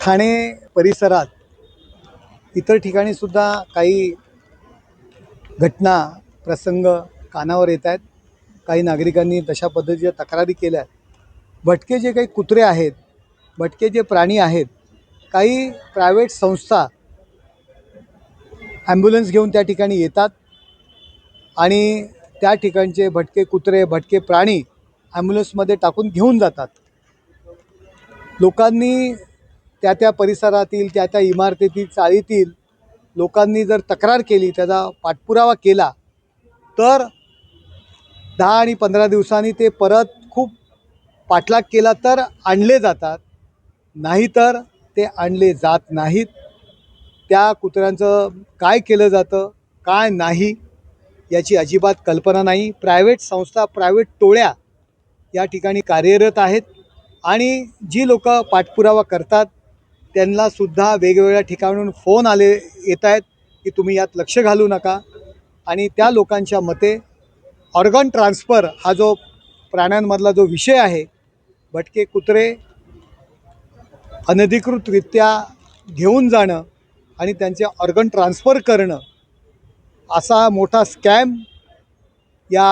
ठाणे परिसरात इतर ठिकाणीसुद्धा काही घटना प्रसंग कानावर येत आहेत. काही नागरिकांनी तशा पद्धतीच्या तक्रारी केल्या आहेत. भटके जे काही कुत्रे आहेत भटके जे प्राणी आहेत काही प्रायव्हेट संस्था ॲम्ब्युलन्स घेऊन त्या ठिकाणी येतात आणि त्या ठिकाणचे भटके कुत्रे भटके प्राणी ॲम्ब्युलन्समध्ये टाकून घेऊन जातात. लोकांनी त्या त्या परिसरातील त्या त्या इमारतीतील चाळीतील लोकांनी जर तक्रार केली त्याचा पाठपुरावा केला तर दहा आणि पंधरा दिवसांनी ते परत खूप पाठलाग केला तर आणले जातात. नाहीतर ते आणले जात नाहीत. त्या कुत्र्यांचं काय केलं जातं काय नाही याची अजिबात कल्पना नाही. प्रायव्हेट संस्था प्रायव्हेट टोळ्या या ठिकाणी कार्यरत आहेत आणि जी लोक पाठपुरावा करतात त्यांनासुद्धा वेगवेगळ्या ठिकाणून फोन आले येत आहेत की तुम्ही यात लक्ष घालू नका. आणि त्या लोकांच्या मते ऑर्गन ट्रान्सफर हा जो प्राण्यांमधला जो विषय आहे भटके कुत्रे अनधिकृतरित्या घेऊन जाणं आणि त्यांचे ऑर्गन ट्रान्सफर करणं असा मोठा स्कॅम या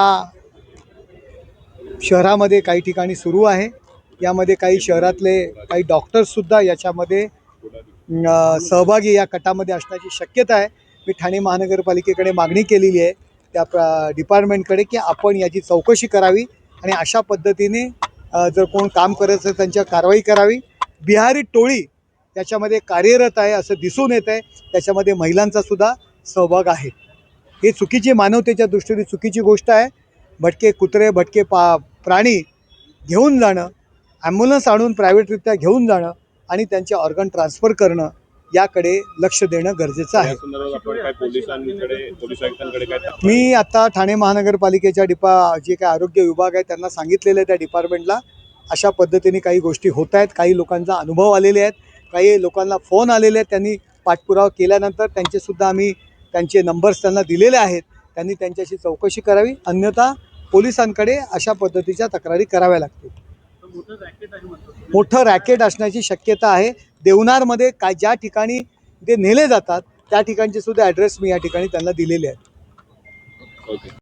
शहरामध्ये काही ठिकाणी सुरू आहे. यामध्ये काही शहरातले काही डॉक्टर्ससुद्धा याच्यामध्ये सहभागी या कटामध्ये असण्याची शक्यता आहे. मी ठाणे महानगरपालिकेकडे मागणी केलेली आहे त्या प्र डिपार्टमेंटकडे की आपण याची चौकशी करावी आणि अशा पद्धतीने जर कोण काम करत असेल त्यांच्या कारवाई करावी. बिहारी टोळी त्याच्यामध्ये कार्यरत आहे असं दिसून येत आहे. त्याच्यामध्ये महिलांचा सुद्धा सहभाग आहे. ही चुकीची मानवतेच्या दृष्टीने चुकीची गोष्ट आहे. भटके कुत्रे भटके पा प्राणी घेऊन जाणं ॲम्ब्युलन्स आणून प्रायव्हेटरित्या घेऊन जाणं आणि त्यांचे ऑर्गन ट्रान्सफर करणं याकडे लक्ष देणं गरजेचं आहे. काय काय मी आता ठाणे महानगरपालिकेच्या डिपा जे काही आरोग्य विभाग आहे त्यांना सांगितलेलं आहे त्या डिपार्टमेंटला. अशा पद्धतीने काही गोष्टी होत आहेत काही लोकांचा अनुभव आलेले आहेत काही लोकांना फोन आलेले आहेत त्यांनी पाठपुरावा केल्यानंतर त्यांचेसुद्धा आम्ही त्यांचे नंबर्स त्यांना दिलेले आहेत त्यांनी त्यांच्याशी चौकशी करावी. अन्यथा पोलिसांकडे अशा पद्धतीच्या तक्रारी कराव्या लागतील. मोठं रॅकेट असण्याची शक्यता आहे. देवनारमध्ये काय ज्या ठिकाणी ते नेले जातात त्या ठिकाणचे सुद्धा ॲड्रेस मी या ठिकाणी त्यांना दिलेले आहेत. ओके